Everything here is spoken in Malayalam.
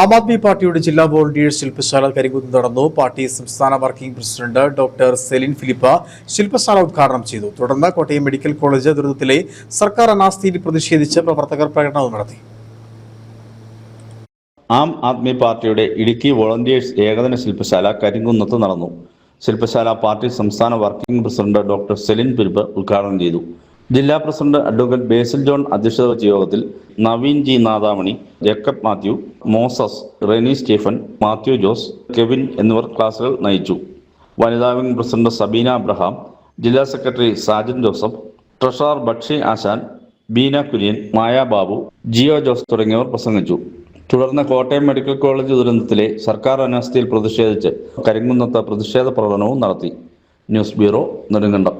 ആം ആദ്മി പാർട്ടിയുടെ ജില്ലാ വോളണ്ടിയേഴ്സ് ശില്പശാല കരികുന്ന് നടന്നു. പാർട്ടി സംസ്ഥാന working president doctor Celine Philip ശില്പശാല ഉദ്ഘാടനം ചെയ്തു. തുടർന്ന് കോട്ടയം മെഡിക്കൽ കോളേജ് ദുരിതത്തിലെ സർക്കാർ അനാസ്ഥയിൽ പ്രതിഷേധിച്ച് പ്രവർത്തകർ പ്രകടനവും നടത്തി. ആം ആദ്മി പാർട്ടിയുടെ ഇടുക്കി വോളണ്ടിയേഴ്സ് ഏകദിന ശില്പശാല കരിങ്കുന്നത്ത് നടന്നു. ശില്പശാല പാർട്ടി സംസ്ഥാന working president doctor Celine Philip ഉദ്ഘാടനം ചെയ്തു. ജില്ലാ പ്രസിഡന്റ് അഡ്വക്കേറ്റ് ബേസിൽ ജോൺ അധ്യക്ഷത വഹിച്ച യോഗത്തിൽ Naveen G Nadamani Jacob Mathew Moses Reni Stephen Mathew Jose Kevin എന്നിവർ ക്ലാസുകൾ നയിച്ചു. വനിതാ വിംഗ് പ്രസിഡന്റ് സബീന അബ്രഹാം ജില്ലാ secretary Sajan Joseph treasurer Bakshi Ashan Beena Kurian Maya Babu Jiyo Jose തുടങ്ങിയവർ പ്രസംഗിച്ചു. തുടർന്ന് കോട്ടയം മെഡിക്കൽ കോളേജ് ദുരന്തത്തിലെ സർക്കാർ അനാസ്ഥയിൽ പ്രതിഷേധിച്ച് കരിങ്കുന്നത്ത് പ്രതിഷേധ പ്രകടനവും നടത്തി. News bureau Nedumkandam.